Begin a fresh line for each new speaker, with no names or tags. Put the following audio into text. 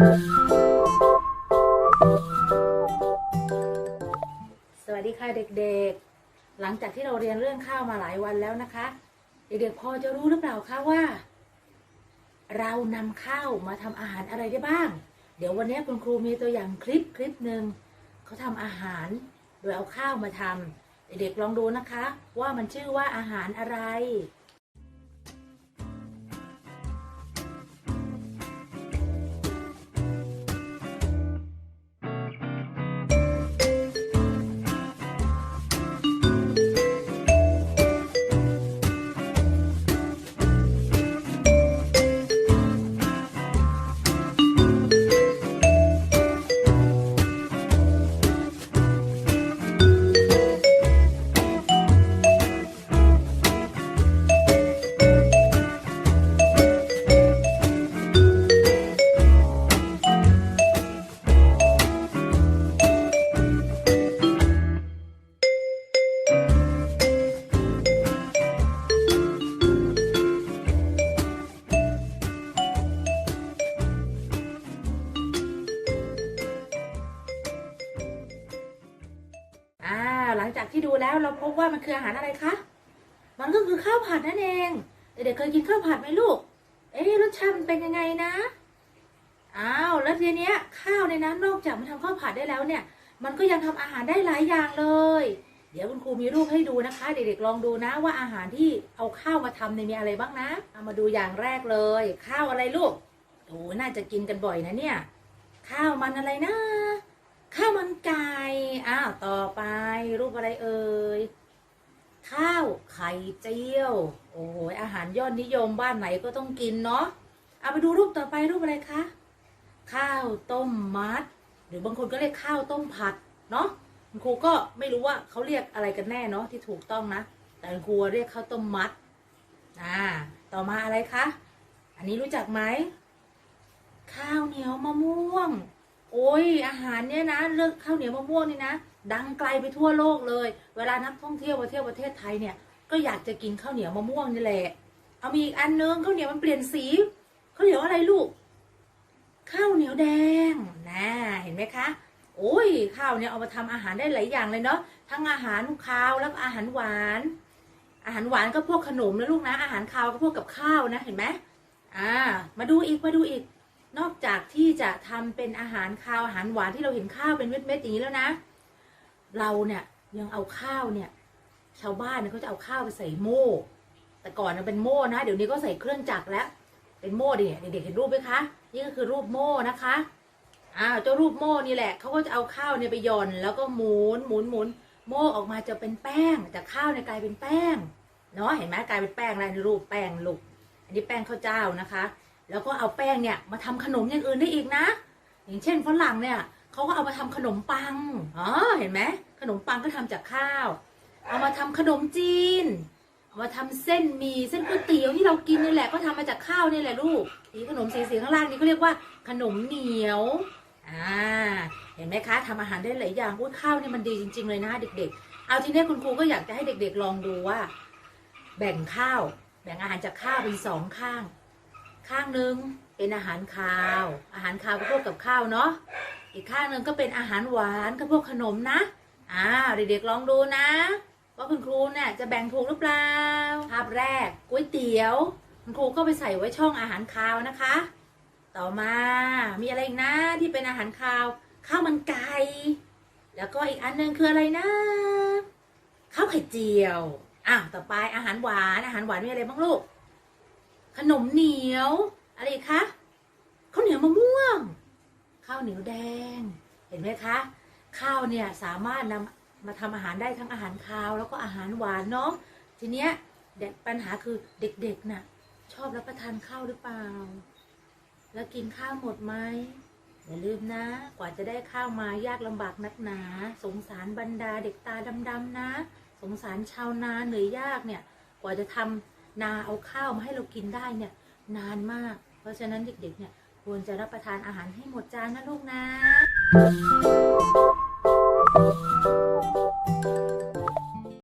สวัสดีค่ะเด็กๆ หลังจากที่เราเรียนเรื่องข้าวมาหลายวันแล้วนะคะ เด็กๆพอจะรู้หรือเปล่าคะว่า เรานำข้าวมาทำอาหารอะไรได้บ้าง เดี๋ยววันนี้คุณครูมีตัวอย่างคลิปคลิปหนึ่งเขาทำอาหารโดยเอาข้าวมาทำเด็กๆลองดูนะคะ ว่ามันชื่อว่าอาหารอะไร ที่ดูแล้วเราพบว่ามันคืออาหารอะไรคะ มันก็คือข้าวผัดนั่นเอง เด็กๆเคยกินข้าวผัดไหมลูก เอ๊ะรสชาติมันเป็นยังไงนะ อ้าว แล้วทีเนี้ยข้าวในนั้นนอกจากมันทำข้าวผัดได้แล้วเนี่ย มันก็ยังทำอาหารได้หลายอย่างเลย เดี๋ยวคุณครูมีรูปให้ดูนะคะ เด็กๆลองดูนะว่าอาหารที่เอาข้าวมาทำเนี่ยมีอะไรบ้างนะ เอามาดูอย่างแรกเลย ข้าวอะไรลูก โอ้น่าจะกินกันบ่อยนะเนี่ย ข้าวมันอะไรนะ ข้าวมันไก่อ้าวต่อไป รูปอะไรเอ่ยข้าวไข่เจียว โอ้ยอาหารยอดนิยมบ้านไหนก็ต้องกินเนาะเอาไปดูรูปต่อไปรูปอะไรคะข้าวต้มมัด หรือบางคนก็เรียกข้าวต้มผัดเนาะคุณครูก็ไม่รู้ว่าเขาเรียกอะไรกันแน่เนาะที่ถูกต้องนะ แต่คุณครูเรียกข้าวต้มมัดอ่าต่อมาอะไรคะอันนี้รู้จักไหมข้าวเหนียวมะม่วง โอ้ยอาหารเนี่ยนะเรื่องข้าวเหนียวมะม่วงนี่นะ ดังไกลไปทั่วโลกเลย เวลานักท่องเที่ยวมาเที่ยวประเทศไทยเนี่ย ก็อยากจะกินข้าวเหนียวมะม่วงนี่แหละ เอามีอีกอันนึงข้าวเหนียวมันเปลี่ยนสีข้าวเหนียวอะไรลูก ข้าวเหนียวแดงนะเห็นไหมคะโอ้ยข้าวเนี่ยเอามาทำอาหารได้หลายอย่างเลยเนาะทั้งอาหารคาวแล้วก็อาหารหวาน อาหารหวานก็พวกขนมนะลูกนะอาหารคาวก็พวกกับข้าวนะเห็นไหมอ่า มาดูอีกมาดูอีก นอกจากที่จะทำเป็นอาหารคาวอาหารหวานที่เราเห็นข้าวเป็นเม็ดๆอย่างนี้แล้วนะ เราเนี่ยยังเอาข้าวเนี่ย ชาวบ้านเนี่ยเขาจะเอาข้าวไปใส่โม่ แต่ก่อนมันเป็นโม่นะ เดี๋ยวนี้ก็ใส่เครื่องจักรแล้ว เป็นโม่ดิเด็กๆเห็นรูปไหมคะ นี่ก็คือรูปโม่นะคะอ้าวเจ้ารูปโม่นี่แหละเขาก็จะเอาข้าวเนี่ยไปหย่อน แล้วก็หมุนหมุนหมุนโม่ออกมาจะเป็นแป้งจากข้าวเนี่ยกลายเป็นแป้งเนาะเห็นไหมกลายเป็นแป้งแล้วในรูปแป้งลูกอันนี้แป้งข้าวเจ้านะคะ แล้วก็เอาแป้งเนี่ยมาทำขนมอย่างอื่นได้อีกนะ อย่างเช่นฝรั่งเนี่ยเขาก็เอามาทำขนมปังอ๋อเห็นไหมขนมปังก็ทำจากข้าว เอามาทำขนมจีน เอามาทำเส้นมีเส้นก๋วยเตี๋ยวที่เรากินนี่แหละก็ทำมาจากข้าวนี่แหละลูกนี่ขนมสีสีข้างล่างนี่เขาเรียกว่าขนมเหนียวอ่าเห็นไหมคะทำอาหารได้หลายอย่างอุ้ยข้าวนี่มันดีจริง ๆ เลยนะเด็ก ๆ เอาทีนี้คุณครูก็อยากจะให้เด็ก ๆ ลองดูว่า แบ่งข้าว แบ่งอาหารจากข้าวเป็นสองข้าง ข้างหนึ่งเป็นอาหารคาว อาหารคาวก็พวกกับข้าวเนาะอีกข้างหนึ่งก็เป็นอาหารหวานก็พวกขนมนะอ้าวเด็กๆลองดูนะว่าคุณครูเนี่ยจะแบ่งถูกหรือเปล่าภาพแรกก๋วยเตี๋ยว คุณครูก็ไปใส่ไว้ช่องอาหารคาวนะคะ ต่อมามีอะไรอีกนะที่เป็นอาหารคาวข้าวมันไก่แล้วก็อีกอันหนึงคืออะไรนะข้าวไข่เจียวอะต่อไปอาหารหวานอาหารหวานมีอะไรบ้างลูก ขนมเหนียว อะไรคะข้าวเหนียวมะม่วง ข้าวเหนียวแดง เห็นไหมคะ ข้าวเนี่ยสามารถนำมาทำอาหารได้ทั้งอาหารคาว แล้วก็อาหารหวานเนาะทีเนี้ยเด็กปัญหาคือเด็กๆน่ะ ชอบรับประทานข้าวหรือเปล่า แล้วกินข้าวหมดไหมอย่าลืมนะ กว่าจะได้ข้าวมายากลำบากนักหนา สงสารบรรดาเด็กตาดำๆนะ สงสารชาวนาเหนื่อยยากเนี่ย กว่าจะทำ นาเอาข้าวมาให้เรากินได้เนี่ยนานมาก เพราะฉะนั้นเด็กๆเนี่ยควรจะรับประทานอาหารให้หมดจานนะลูกนะ